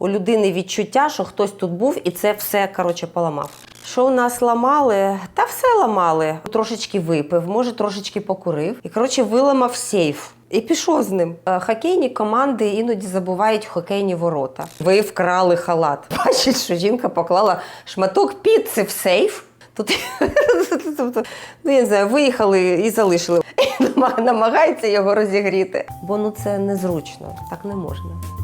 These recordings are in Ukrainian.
у людини відчуття, що хтось тут був і це все коротше поламав. Що у нас ламали? Та все ламали. Трошечки випив, може, трошечки покурив. І коротше виламав сейф. І пішов з ним. Е, Хокейні команди іноді забувають хокейні ворота. Ви вкрали халат. Бачить, що жінка поклала шматок піци в сейф. Тут ну я не знаю, виїхали і залишили. І намагається його розігріти. Бо ну це незручно, так не можна.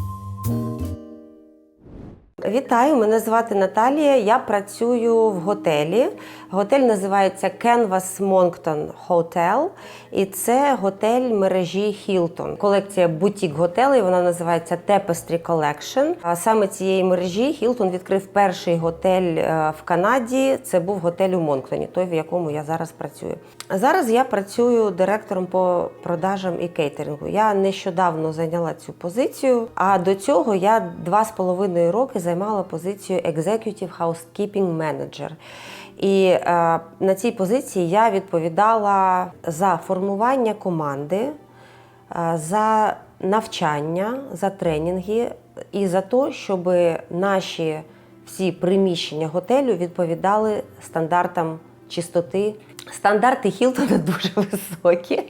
Вітаю, мене звати Наталія. Я працюю в готелі. Готель називається Canvas Moncton Hotel. І це готель мережі Hilton. Колекція бутік готелей. Вона називається Tapestry Collection. А саме цієї мережі Hilton відкрив перший готель е, в Канаді. Це був готель у Монктоні, той в якому я зараз працюю. Зараз я працюю директором по продажам і кейтерингу. Я нещодавно зайняла цю позицію. А до цього я два з половиною роки займала позицію Executive Housekeeping Manager. І е, на цій позиції я відповідала за формування команди, е, за навчання, за тренінги і за те, щоб наші всі приміщення готелю відповідали стандартам чистоти. Стандарти Хілтона дуже високі.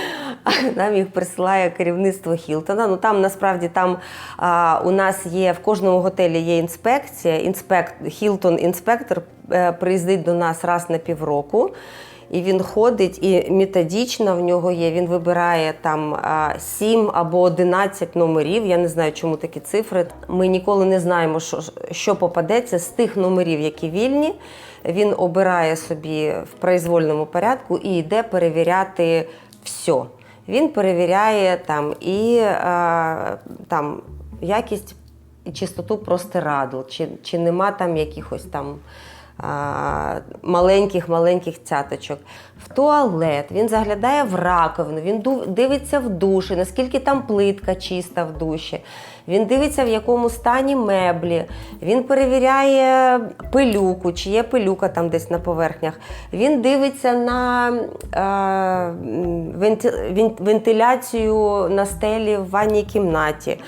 Нам їх присилає керівництво Хілтона. Ну там насправді там а, у нас є в кожному готелі є інспекція. Інспект Хілтон інспектор приїздить до нас раз на півроку. І він ходить і методично в нього є. Він вибирає там 7 або 11 номерів. Я не знаю, чому такі цифри. Ми ніколи не знаємо, що, що попадеться з тих номерів, які вільні. Він обирає собі в произвольному порядку і йде перевіряти все. Він перевіряє там і е, там якість і чистоту простирадл, чи, чи нема там якихось там маленьких-маленьких цяточок. В туалет, він заглядає в раковину, він дивиться в душі, наскільки там плитка чиста в душі. Він дивиться, в якому стані меблі, він перевіряє пилюку, чи є пилюка там десь на поверхнях. Він дивиться на е, вентиляцію на стелі в ванній кімнаті.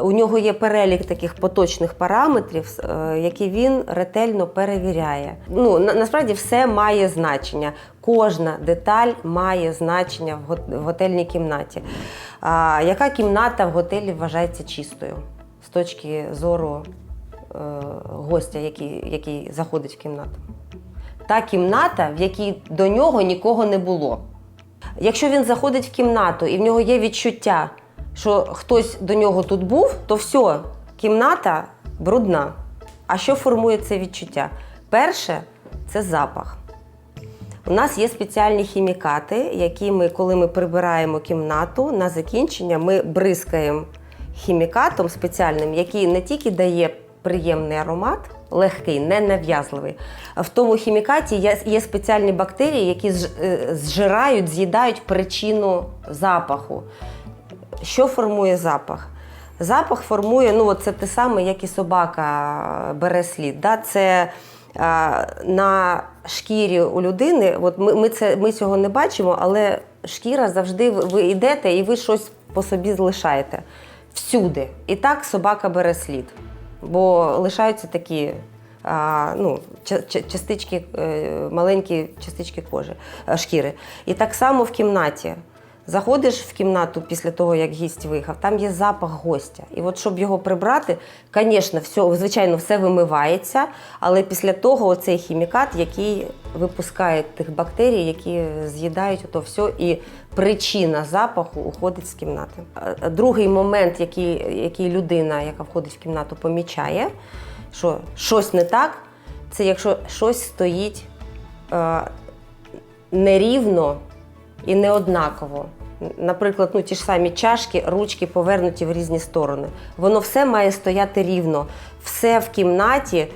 У нього є перелік таких поточних параметрів, е, які він ретельно перевіряє. Ну на, насправді все має значення. Кожна деталь має значення в готельній кімнаті. А, яка кімната в готелі вважається чистою з точки зору е, гостя, який, який заходить в кімнату? Та кімната, в якій до нього нікого не було. Якщо він заходить в кімнату і в нього є відчуття, що хтось до нього тут був, то все, кімната брудна. А що формує це відчуття? Перше це запах. У нас є спеціальні хімікати, які ми, коли ми прибираємо кімнату, на закінчення ми бризкаємо хімікатом спеціальним, який не тільки дає приємний аромат, легкий, ненав'язливий. В тому хімікаті є, спеціальні бактерії, які е, зжирають, з'їдають причину запаху. Що формує запах? Запах формує, ну от це те саме, як і собака бере слід. Да? Це а, на шкірі у людини, от ми, ми, це, ми цього не бачимо, але шкіра завжди ви, йдете і ви щось по собі залишаєте всюди. І так собака бере слід. Бо лишаються такі а, ну, ча- ча- частички, е, маленькі частички кожи, е, шкіри. І так само в кімнаті. Заходиш в кімнату після того, як гість виїхав, там є запах гостя. І от щоб його прибрати, звісно, все, звичайно, все вимивається, але після того оцей хімікат, який випускає тих бактерій, які з'їдають ото все, і причина запаху уходить з кімнати. Другий момент, який, який людина, яка входить в кімнату, помічає, що щось не так, це якщо щось стоїть е, нерівно і не однаково. Наприклад, ну ті ж самі чашки, ручки повернуті в різні сторони. Воно все має стояти рівно. Все в кімнаті,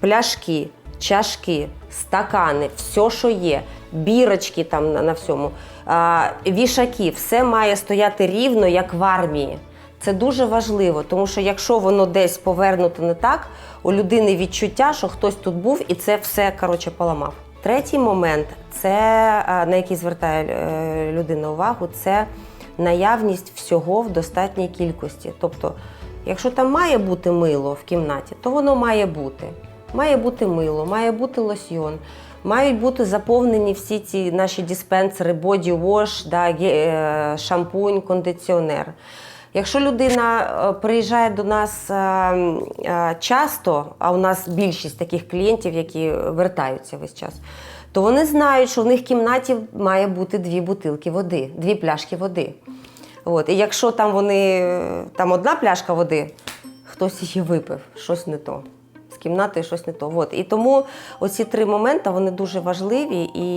пляшки, чашки, стакани, все, що є, бірочки там на, на всьому, а, вішаки, все має стояти рівно, як в армії. Це дуже важливо, тому що якщо воно десь повернуто не так, у людини відчуття, що хтось тут був і це все коротше поламав. Третій момент, це на який звертає е, людина увагу, це наявність всього в достатній кількості. Тобто Якщо там має бути мило в кімнаті, то воно має бути. Має бути мило, має бути лосьйон, мають бути заповнені всі ці наші диспенсери, боді вош, да, е, шампунь, кондиціонер. Якщо людина е, приїжджає до нас е, е, часто, а у нас більшість таких клієнтів, які вертаються весь час, то вони знають, що в них в кімнаті має бути дві бутилки води, дві пляшки води. От. І якщо там вони там одна пляшка води, хтось її випив, щось не то. З кімнатою щось не то. От. І тому оці три моменти вони дуже важливі, і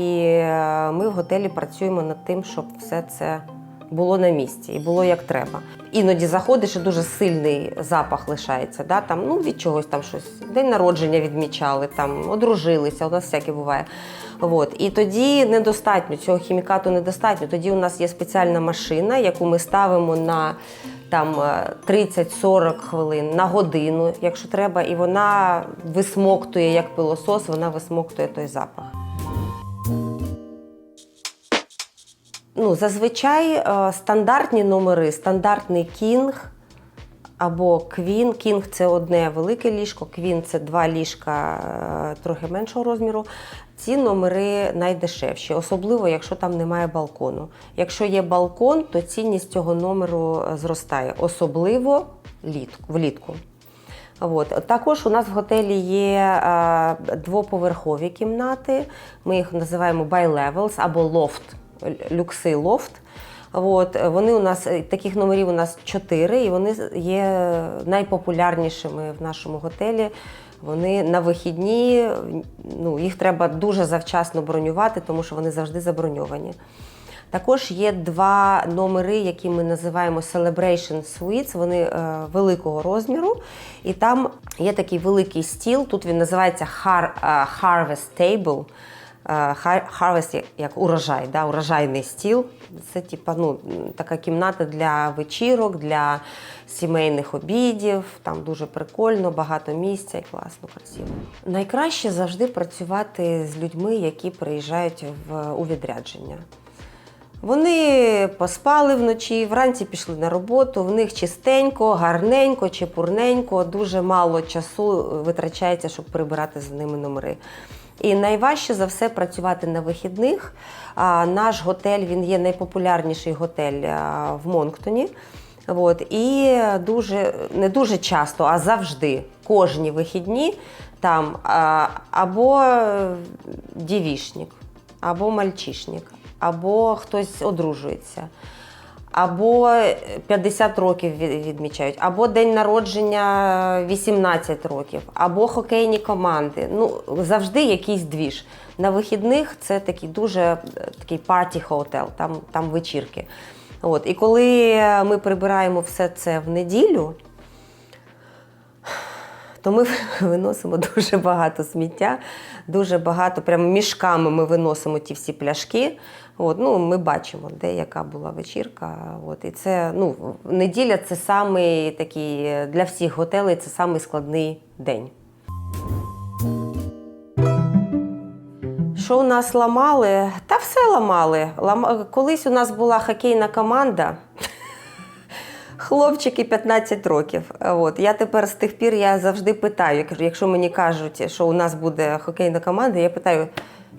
ми в готелі працюємо над тим, щоб все це було на місці і було як треба. Іноді заходиш і дуже сильний запах лишається. Да? Там, ну, від чогось там щось. День народження відмічали, там, одружилися, у нас всяке буває. От. І тоді недостатньо, цього хімікату недостатньо. Тоді у нас є спеціальна машина, яку ми ставимо на там е, 30-40 хвилин на годину, якщо треба, і вона висмоктує як пилосос, вона висмоктує той запах. Ну, зазвичай е, стандартні номери, стандартний кінг або квін. Кінг це одне велике ліжко, квін це два ліжка е, трохи меншого розміру. Ці номери найдешевші, особливо якщо там немає балкону. Якщо є балкон, то цінність цього номеру е, зростає, особливо літку- влітку. От. Також у нас в готелі є двоповерхові кімнати. Ми їх називаємо by-levels або лофт, люкси лофт. От. Вони у нас е, таких номерів у нас чотири, і вони є найпопулярнішими в нашому готелі. Вони на вихідні, ну, їх треба дуже завчасно бронювати, тому що вони завжди заброньовані. Також є два номери, які ми називаємо Celebration Suites. Вони е, великого розміру. І там є такий великий стіл. Тут він називається Har- е, Harvest Table. Е, Harvest як, урожай, да, урожайний стіл. Це типа, ну, така кімната для вечірок, для сімейних обідів. Там дуже прикольно, багато місця і класно, красиво. Найкраще завжди працювати з людьми, які приїжджають в, у відрядження. Вони поспали вночі, вранці пішли на роботу, в них чистенько, гарненько, чепурненько, дуже мало часу витрачається, щоб прибирати за ними номери. І найважче за все працювати на вихідних. Наш готель він є найпопулярніший готель в Монктоні. От, і дуже, не дуже часто, а завжди, кожні вихідні там або дівішник, або мальчишник, або хтось одружується, або 50 років відмічають, або день народження 18 років, або хокейні команди. Ну, завжди якийсь двіж. На вихідних це такий дуже е, такий парті хотел, там, там вечірки. От. І коли ми прибираємо все це в неділю, то ми виносимо дуже багато сміття, дуже багато, прямо мішками ми виносимо ті всі пляшки. От, ну, ми бачимо, де яка була вечірка. От, і це ну, неділя це самий такий для всіх готелей це самий складний день. Що у нас ламали? Та все ламали. Лама- Колись у нас була хокейна команда. Хлопчики 15 років. От. Я тепер з тих пір я завжди питаю, якщо мені кажуть, що у нас буде хокейна команда, я питаю,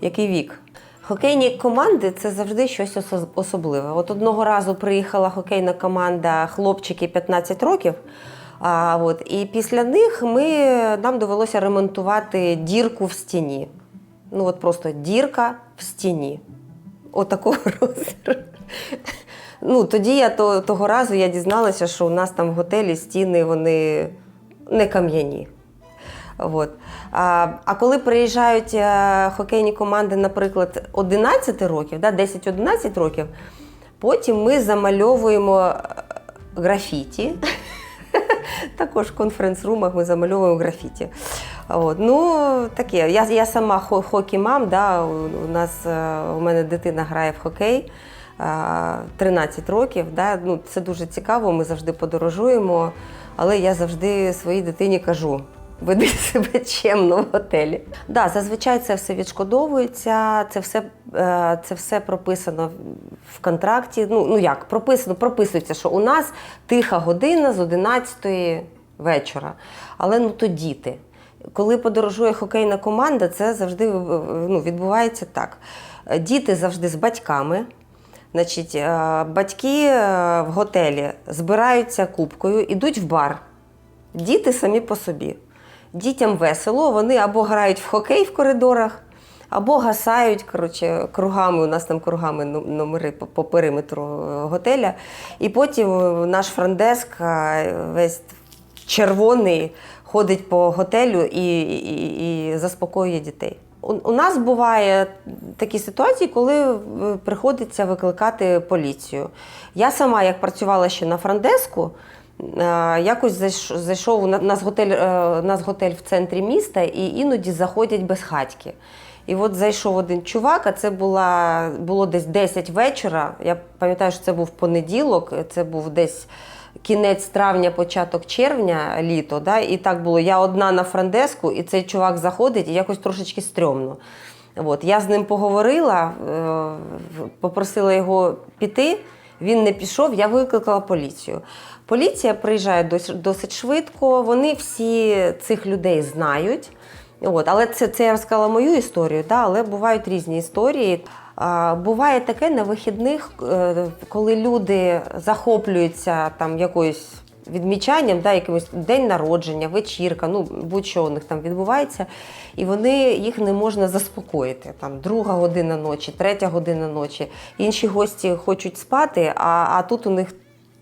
який вік. Хокейні команди це завжди щось особливе. От одного разу приїхала хокейна команда хлопчики 15 років. А, от, і після них ми, нам довелося ремонтувати дірку в стіні. Ну от просто дірка в стіні. Отакого розміру. Ну, тоді я то, того разу я дізналася, що у нас там в готелі стіни вони не кам'яні. От. А, а коли приїжджають е, хокейні команди, наприклад, 11 років, да, 10-11 років, потім ми замальовуємо е, графіті. Також в конференц-румах ми замальовуємо графіті. От. Ну, таке. Я, я сама хо- хокі-мам, да, у, нас е, у мене дитина грає в хокей. Е, 13 років. Да? Ну, це дуже цікаво, ми завжди подорожуємо, але я завжди своїй дитині кажу: Веди себе чемно в готелі. Да, зазвичай це все відшкодовується, це все, е, це все прописано в контракті. Ну, ну як, прописано, прописується, що у нас тиха година з 11 вечора. Але ну то діти. Коли подорожує хокейна команда, це завжди е, ну, відбувається так. Е, Діти завжди з батьками. Значить, е, батьки е, в готелі збираються кубкою, ідуть в бар. Діти самі по собі. Дітям весело, вони або грають в хокей в коридорах, або гасають коротше, кругами. У нас там кругами ну- номери по, периметру е, готеля. І потім наш франдеск весь червоний ходить по готелю і, і, і заспокоює дітей. У, нас буває такі ситуації, коли е, приходиться викликати поліцію. Я сама, як працювала ще на франдеску, е, якось зайшов у на- нас готель, е, нас готель в центрі міста, і іноді заходять безхатьки. І от зайшов один чувак, а це була, було десь 10 вечора. Я пам'ятаю, що це був понеділок, це був десь кінець травня, початок червня, літо. Да? І так було. Я одна на франдеску, і цей чувак заходить, і якось трошечки стрьомно. От. Я з ним поговорила, е, попросила його піти. Він не пішов, я викликала поліцію. Поліція приїжджає досить, швидко, вони всі цих людей знають. От, але це, це я розказала мою історію, да, але бувають різні історії. Буває таке на вихідних, е, коли люди захоплюються там якоюсь відмічанням, да, якимось день народження, вечірка, ну будь-що у них там відбувається, і вони їх не можна заспокоїти. Там друга година ночі, третя година ночі. Інші гості хочуть спати, а, а тут у них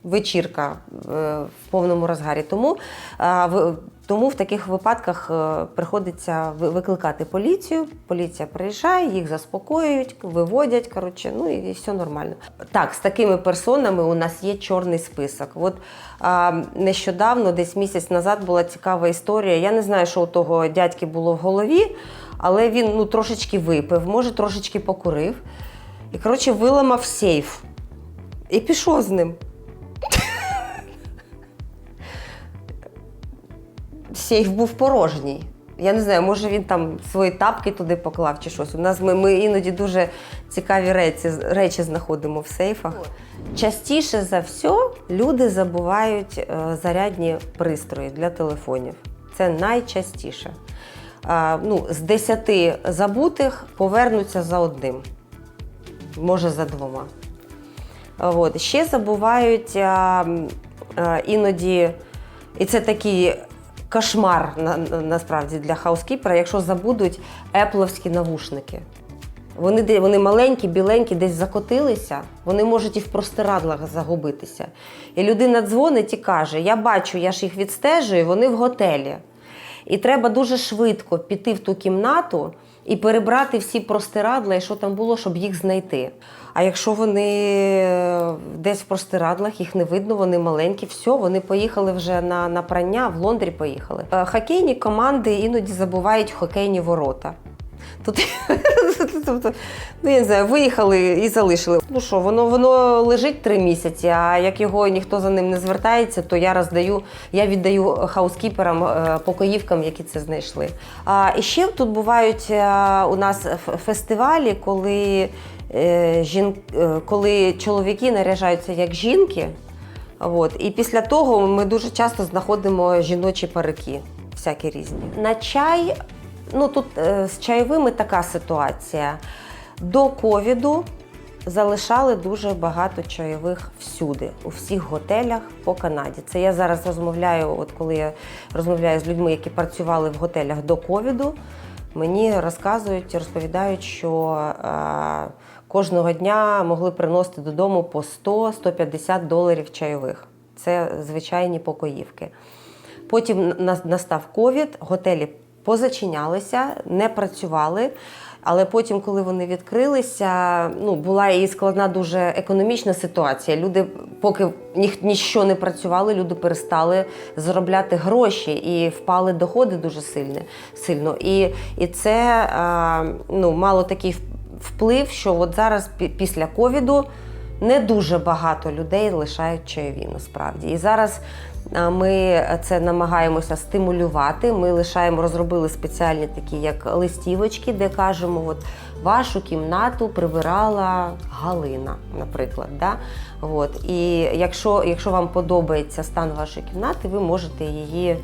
вечірка е, в повному розгарі. Тому, тому в таких випадках е, приходиться викликати поліцію. Поліція приїжджає, їх заспокоюють, виводять. Коротше, ну і, все нормально. Так, з такими персонами у нас є чорний список. От а, нещодавно, десь місяць назад, була цікава історія. Я не знаю, що у того дядьки було в голові, але він ну, трошечки випив, може, трошечки покурив. І, коротше, виламав сейф. І пішов з ним. Сейф був порожній. Я не знаю, може він там свої тапки туди поклав чи щось. У нас ми, ми іноді дуже цікаві речі, речі знаходимо в сейфах. Частіше за все люди забувають е, зарядні пристрої для телефонів. Це найчастіше. Ну, з 10 забутих повернуться за одним, може за двома. От. Ще забувають іноді, і це такий кошмар на, на- насправді для хаускіпера, якщо забудуть епловські навушники. Вони, вони маленькі, біленькі, десь закотилися, вони можуть і в простирадлах загубитися. І людина дзвонить і каже: Я бачу, я ж їх відстежую, вони в готелі. І треба дуже швидко піти в ту кімнату і перебрати всі простирадла, і що там було, щоб їх знайти. А якщо вони е, десь в простирадлах, їх не видно, вони маленькі, все, вони поїхали вже на, на прання, в Лондрі поїхали. Е, Хокейні команди іноді забувають хокейні ворота. Тут тобто, ну я не знаю, виїхали і залишили. Ну що, воно воно лежить три місяці. А як його ніхто за ним не звертається, то я роздаю, я віддаю хаускіперам, е, покоївкам, які це знайшли. А і ще тут бувають е, у нас фестивалі, коли, е, жін, коли чоловіки наряжаються як жінки. От. І після того ми дуже часто знаходимо жіночі парики, всякі різні. На чай, ну тут е, з чайовими така ситуація. До ковіду залишали дуже багато чайових всюди, у всіх готелях по Канаді. Це я зараз розмовляю, от коли я розмовляю з людьми, які працювали в готелях до ковіду. Мені розказують, розповідають, що е, кожного дня могли приносити додому по 100-150 доларів чайових. Це звичайні покоївки. Потім настав ковід, готелі позачинялися, не працювали. Але потім, коли вони відкрилися, ну була і складна дуже економічна ситуація. Люди, поки ніх, ніщо не працювали, люди перестали заробляти гроші і впали доходи дуже сильно. сильно. І, і це а, ну, мало такий вплив, що от зараз після ковіду не дуже багато людей лишають чайові насправді. І зараз Ми це намагаємося стимулювати. Ми лишаємо, розробили спеціальні такі як листівочки, де кажемо, от вашу кімнату прибирала Галина, наприклад. Да? От. І якщо, якщо вам подобається стан вашої кімнати, ви можете її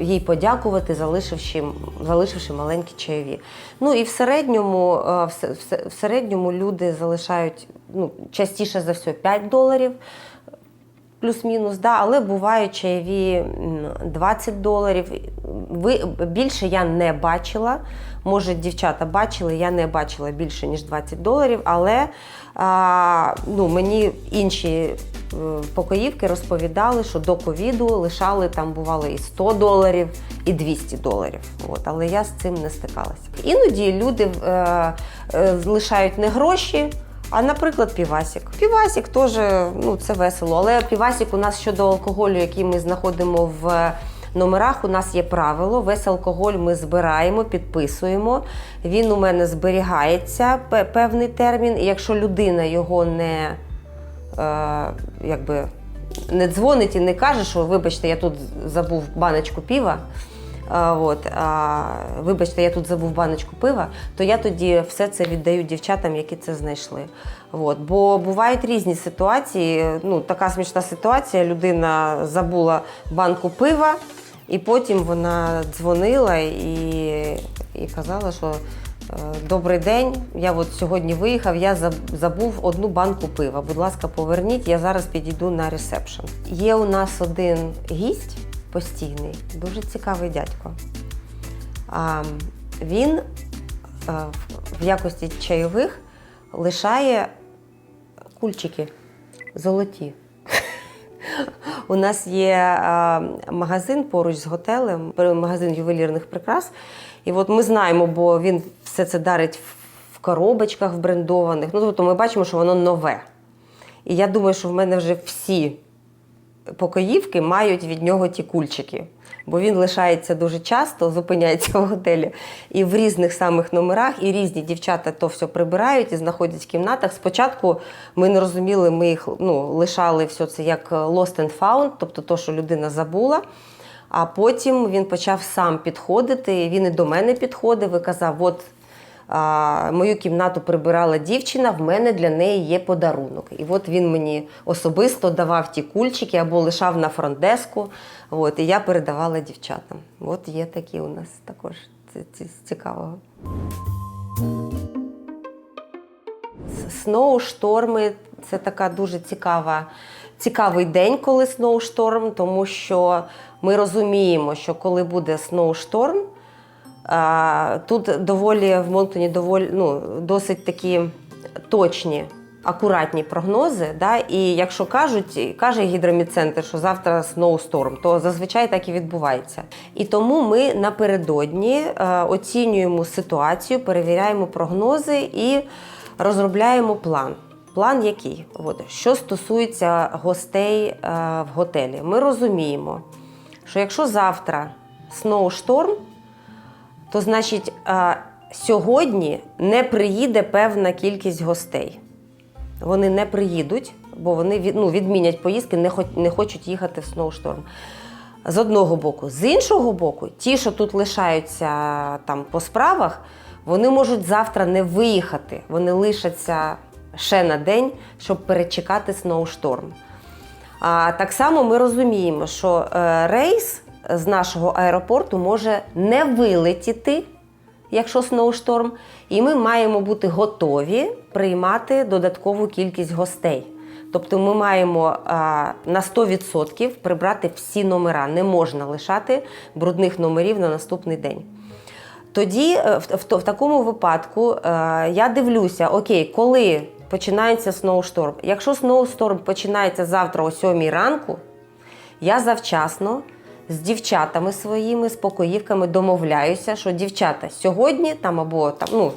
їй подякувати, залишивши, залишивши маленькі чайові. Ну і в середньому, в, се- в се- в середньому люди залишають ну, частіше за все 5 доларів. Плюс-мінус, да, але бувають чайові 20 доларів. Ви, більше я не бачила. Може, дівчата бачили, я не бачила більше, ніж 20 доларів, але а, ну, мені інші е, покоївки розповідали, що до ковіду лишали там бувало і 100 доларів, і 200 доларів. От, але я з цим не стикалася. Іноді люди е, е, лишають не гроші. А, наприклад, півасік. Півасік теж ну, це весело. Але півасік у нас щодо алкоголю, який ми знаходимо в номерах, у нас є правило. Весь алкоголь ми збираємо, підписуємо. Він у мене зберігається певний термін. І якщо людина його не, е, якби, не дзвонить і не каже, що вибачте, я тут забув баночку піва. От, а, вибачте, я тут забув баночку пива, то я тоді все це віддаю дівчатам, які це знайшли. От, бо бувають різні ситуації. Ну, така смішна ситуація: людина забула банку пива, і потім вона дзвонила і, і казала, що е, добрий день, я от сьогодні виїхав, я забув одну банку пива. Будь ласка, поверніть, я зараз підійду на ресепшн. Є у нас один гість постійний, дуже цікавий дядько. А, він е, в- якості чайових лишає кульчики золоті. У нас є е, магазин поруч з готелем, магазин ювелірних прикрас. І от ми знаємо, бо він все це дарить в коробочках в брендованих. Ну, тобто ми бачимо, що воно нове. І я думаю, що в мене вже всі покоївки мають від нього ті кульчики. Бо він лишається дуже часто, зупиняється в готелі і в різних самих номерах, і різні дівчата то все прибирають і знаходять в кімнатах. Спочатку ми не розуміли, ми їх ну, лишали все це як lost and found, тобто то, що людина забула. А потім він почав сам підходити. Він і до мене підходив і казав: от а, мою кімнату прибирала дівчина, в мене для неї є подарунок. І от він мені особисто давав ті кульчики або лишав на фронтдеску. От, і я передавала дівчатам. От є такі у нас також цікавого. Сноушторми це така дуже цікава, цікавий день, коли сноушторм, тому що ми розуміємо, що коли буде сноушторм, Тут доволі в Монктоні доволі ну, досить такі точні, акуратні прогнози. Да? І якщо кажуть, каже гідромедцентр, що завтра сноусторм, то зазвичай так і відбувається. І тому ми напередодні е, оцінюємо ситуацію, перевіряємо прогнози і розробляємо план. План який? От, що стосується гостей е, в готелі, ми розуміємо, що якщо завтра сноушторм, то значить сьогодні не приїде певна кількість гостей. Вони не приїдуть, бо вони ну, відмінять поїздки, не, хоч, не хочуть їхати в сноушторм. З одного боку. З іншого боку, ті, що тут лишаються там по справах, вони можуть завтра не виїхати. Вони лишаться ще на день, щоб перечекати сноушторм. А так само ми розуміємо, що е, рейс з нашого аеропорту може не вилетіти, якщо сноушторм, і ми маємо бути готові приймати додаткову кількість гостей. Тобто ми маємо а, на 100% прибрати всі номера. Не можна лишати брудних номерів на наступний день. Тоді е, в, в, в такому випадку е, я дивлюся, окей, коли починається сноушторм. Якщо сноушторм починається завтра о 7 ранку, я завчасно з дівчатами своїми, з покоївками домовляюся, що дівчата сьогодні там або там, ну,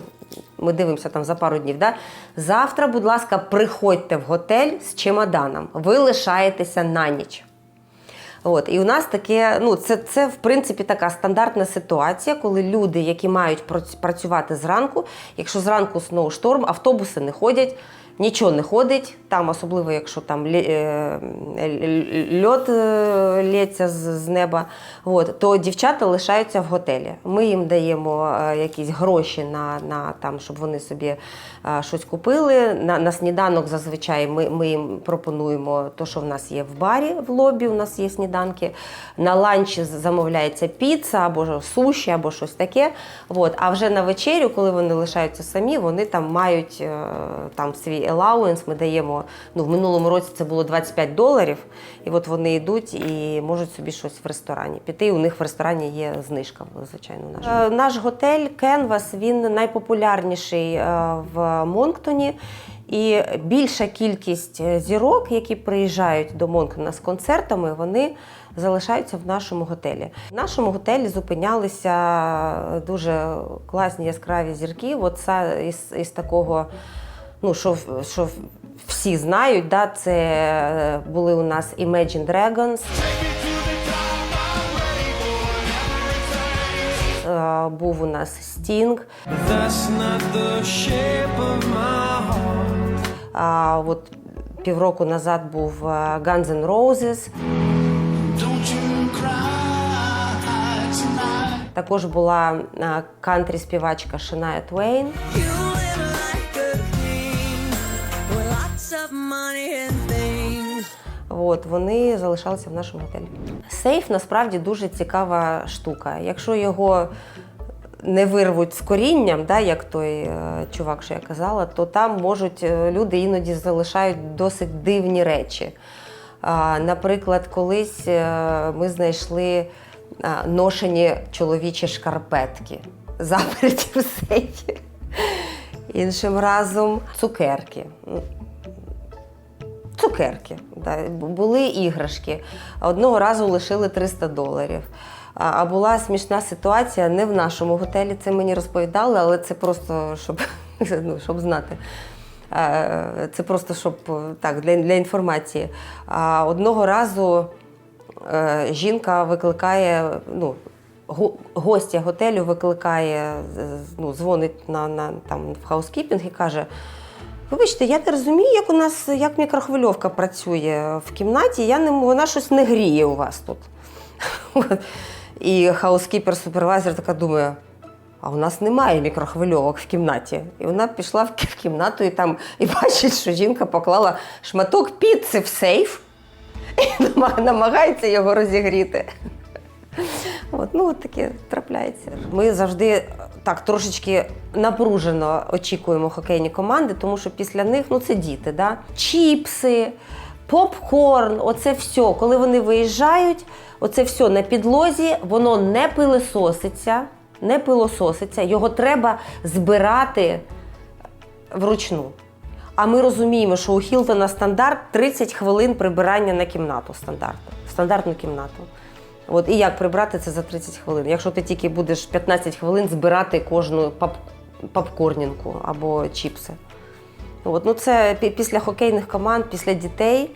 ми дивимося там за пару днів. Да? Завтра, будь ласка, приходьте в готель з чемоданом. Ви лишаєтеся на ніч. От, і у нас таке, ну це, це в принципі така стандартна ситуація, коли люди, які мають прац- працювати зранку, якщо зранку сноушторм, автобуси не ходять, нічого не ходить. Там, особливо, якщо там е, льот е, лється з, неба, от, то дівчата лишаються в готелі. Ми їм даємо е, якісь гроші на, на там, щоб вони собі щось купили. На, на сніданок зазвичай ми, ми їм пропонуємо те, що в нас є в барі, в лобі. У нас є сніданки. На ланч замовляється піца або суші, або щось таке. От. А вже на вечерю, коли вони лишаються самі, вони там мають там свій елауенс. Ми даємо ну в минулому році це було 25 доларів. І от вони йдуть і можуть собі щось в ресторані піти. У них в ресторані є знижка, звичайно. Наш, Е, наш готель Canvas, він найпопулярніший е, в Монктоні. І більша кількість е, зірок, які приїжджають до Монктона з концертами, вони залишаються в нашому готелі. В нашому готелі зупинялися дуже класні яскраві зірки. От із, із такого, ну що, що всі знають, да, це е, були у нас Imagine Dragons. Е, Був у нас heart. А от півроку назад був е, Guns N' Roses. Також була кантрі-співачка Шania Твейн. You От вони залишалися в нашому готелі. Сейф насправді дуже цікава штука. Якщо його не вирвуть з корінням, да, як той е, чувак, що я казала, то там можуть е, люди іноді залишають досить дивні речі. Наприклад, колись е, ми знайшли ношені чоловічі шкарпетки, заперті в сейфі. Іншим разом цукерки. Цукерки. Да. Були іграшки. Одного разу лишили 300 доларів. А була смішна ситуація не в нашому готелі, це мені розповідали, але це просто щоб, ну, щоб знати. Це просто щоб так, для, для інформації. А Одного разу е, жінка викликає, ну, го- гостя готелю викликає, ну, дзвонить на, на, там, в хаускіпінг і каже: Вибачте, я не розумію, як у нас як мікрохвильовка працює в кімнаті. Я не вона щось не гріє у вас тут. І хаускіпер супервайзер така думає. А у нас немає мікрохвильовок в кімнаті. І вона пішла в кімнату і там і бачить, що жінка поклала шматок піци в сейф і намагається його розігріти. От, ну, от таке трапляється. Ми завжди так трошечки напружено очікуємо хокейні команди, тому що після них ну, це діти. Да? Чіпси, попкорн, оце все. Коли вони виїжджають, оце все на підлозі, воно не пилососиться, не пилососиться, його треба збирати вручну. А ми розуміємо, що у Хілтона стандарт 30 хвилин прибирання на кімнату стандарту, стандартну кімнату. От і як прибрати це за 30 хвилин? Якщо ти тільки будеш 15 хвилин збирати кожну пап, попкорнінку або чіпси. От, ну це після хокейних команд, після дітей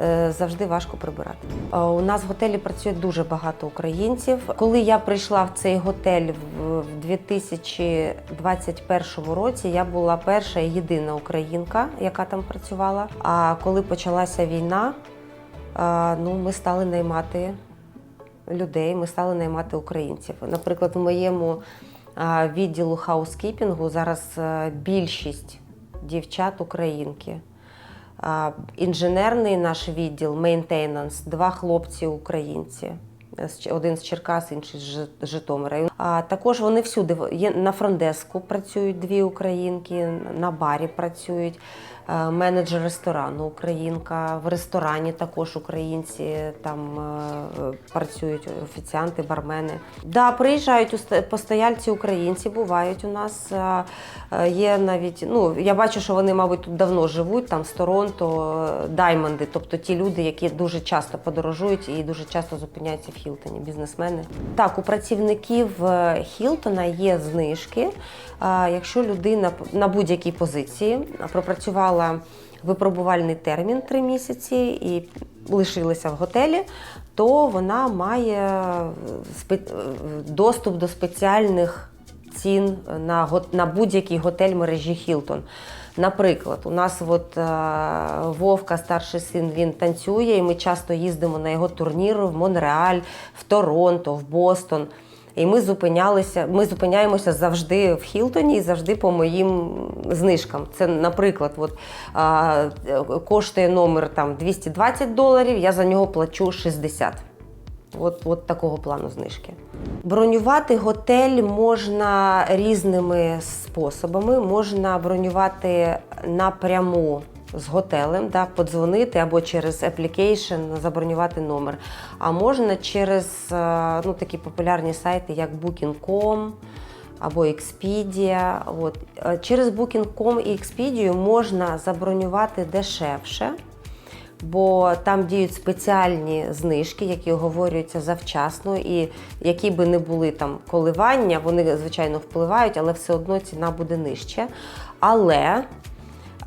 е, завжди важко прибирати. Е, У нас в готелі працює дуже багато українців. Коли я прийшла в цей готель в в 2021 році, я була перша і єдина українка, яка там працювала. А коли почалася війна, е, ну, ми стали наймати людей, ми стали наймати українців. Наприклад, в моєму відділу хаускіпінгу зараз е, більшість дівчат українки. Інженерний наш відділ мейнтейнанс, два хлопці українці. Один з Черкас, інший з Житомира. А також вони всюди є на фрондеску працюють дві українки, на барі працюють. Е, Менеджер ресторану українка, в ресторані також українці там е, працюють офіціанти, бармени. Да, приїжджають постояльці українці, бувають у нас. Е, Є навіть, ну я бачу, що вони, мабуть, тут давно живуть, там з Торонто, даймонди, тобто ті люди, які дуже часто подорожують і дуже часто зупиняються в Хілтоні, бізнесмени. Так, у працівників Хілтона є знижки. Якщо людина на будь-якій позиції пропрацювала випробувальний термін 3 місяці і лишилася в готелі, то вона має доступ до спеціальних цін на, на будь-який готель мережі Хілтон. Наприклад, у нас от е, Вовка, старший син, він танцює, і ми часто їздимо на його турніри в Монреаль, в Торонто, в Бостон. І ми зупинялися, ми зупиняємося завжди в Хілтоні і завжди по моїм знижкам. Це, наприклад, от, а, коштує номер там 220 доларів, я за нього плачу 60. От, от такого плану знижки. Бронювати готель можна різними способами. Можна бронювати напряму з готелем, да, подзвонити або через application забронювати номер. А можна через е, ну, такі популярні сайти, як Booking.com або Expedia. От. Е, Через Booking.com і Expedia можна забронювати дешевше бо там діють спеціальні знижки, які оговорюються завчасно, і які би не були там коливання, вони звичайно впливають, але все одно ціна буде нижче. Але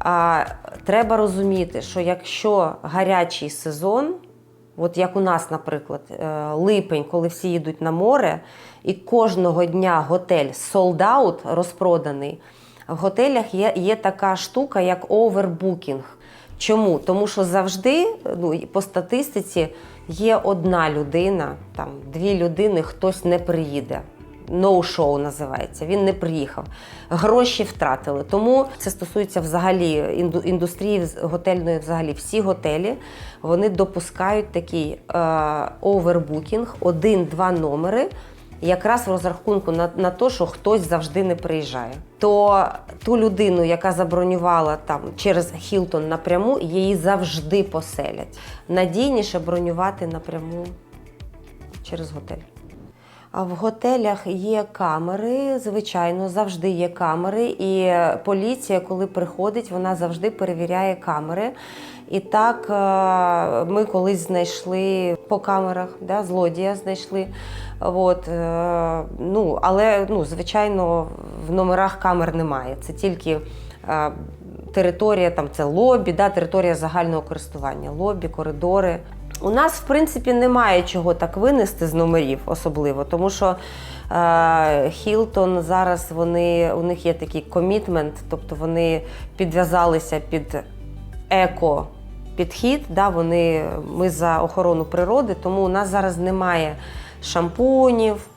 а, треба розуміти, що якщо гарячий сезон, От як у нас, наприклад, е, липень, коли всі їдуть на море, і кожного дня готель out, розпроданий. В готелях є, є така штука, як овербукінг. Чому? Тому що завжди, ну по статистиці, є одна людина, там дві людини, хтось не приїде. No-show називається. Він не приїхав. Гроші втратили. Тому це стосується взагалі інду- індустрії готельної, взагалі всі готелі вони допускають такий е, овербукінг, один-два номери. Якраз в розрахунку на, на те, що хтось завжди не приїжджає. То ту людину, яка забронювала там через Хілтон напряму, її завжди поселять. Надійніше бронювати напряму через готель. В готелях є камери, звичайно, завжди є камери. І поліція, коли приходить, вона завжди перевіряє камери. І так е, ми колись знайшли по камерах, да, злодія знайшли. От, е, ну, але, ну, звичайно, в номерах камер немає. Це тільки е, територія, там це лобі, да, територія загального користування, лобі, коридори. У нас, в принципі, немає чого так винести з номерів, особливо, тому що е, Хілтон зараз вони, у них є такий комітмент, тобто вони підв'язалися під еко. Підхід, да, вони, ми за охорону природи, тому у нас зараз немає шампунів,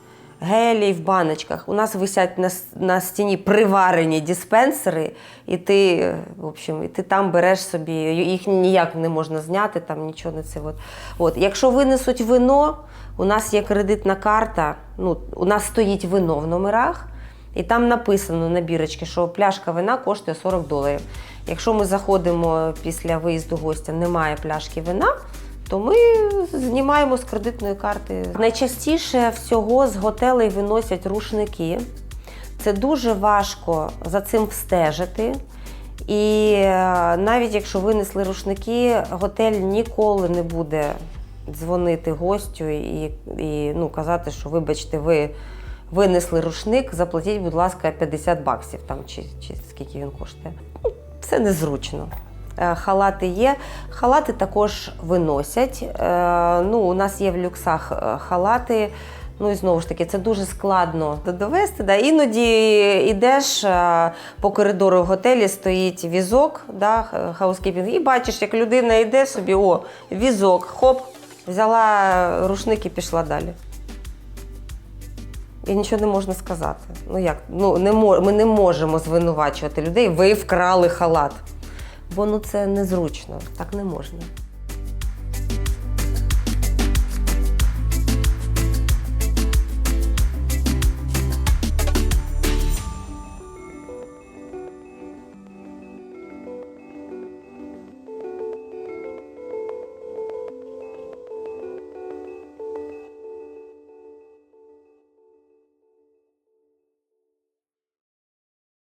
гелів в баночках. У нас висять на, на стіні приварені диспенсери, і ти, в общем, і ти там береш собі, їх ніяк не можна зняти, там нічого не це. От. От. Якщо винесуть вино, у нас є кредитна карта, ну, у нас стоїть вино в номерах. І там написано на бірочці, що пляшка вина коштує 40 доларів. Якщо ми заходимо після виїзду гостя, немає пляшки вина, то ми знімаємо з кредитної карти. Найчастіше всього з готелей виносять рушники. Це дуже важко за цим встежити. І е, навіть якщо винесли рушники, готель ніколи не буде дзвонити гостю і, і ну, казати, що вибачте, ви винесли рушник, заплатіть, будь ласка, 50 баксів там, чи, чи скільки він коштує. Ну, Це незручно. Е, Халати є. Халати також виносять. Е, Ну, у нас є в люксах е, халати. Ну і знову ж таки, це дуже складно довести. Да. Іноді йдеш по коридору в готелі, стоїть візок, да, хаускіпінг, і бачиш, як людина йде собі, о, візок, хоп, взяла рушник і пішла далі. І нічого не можна сказати. Ну як? Ну, не мо- ми не можемо звинувачувати людей, ви вкрали халат. Бо ну це незручно, так не можна.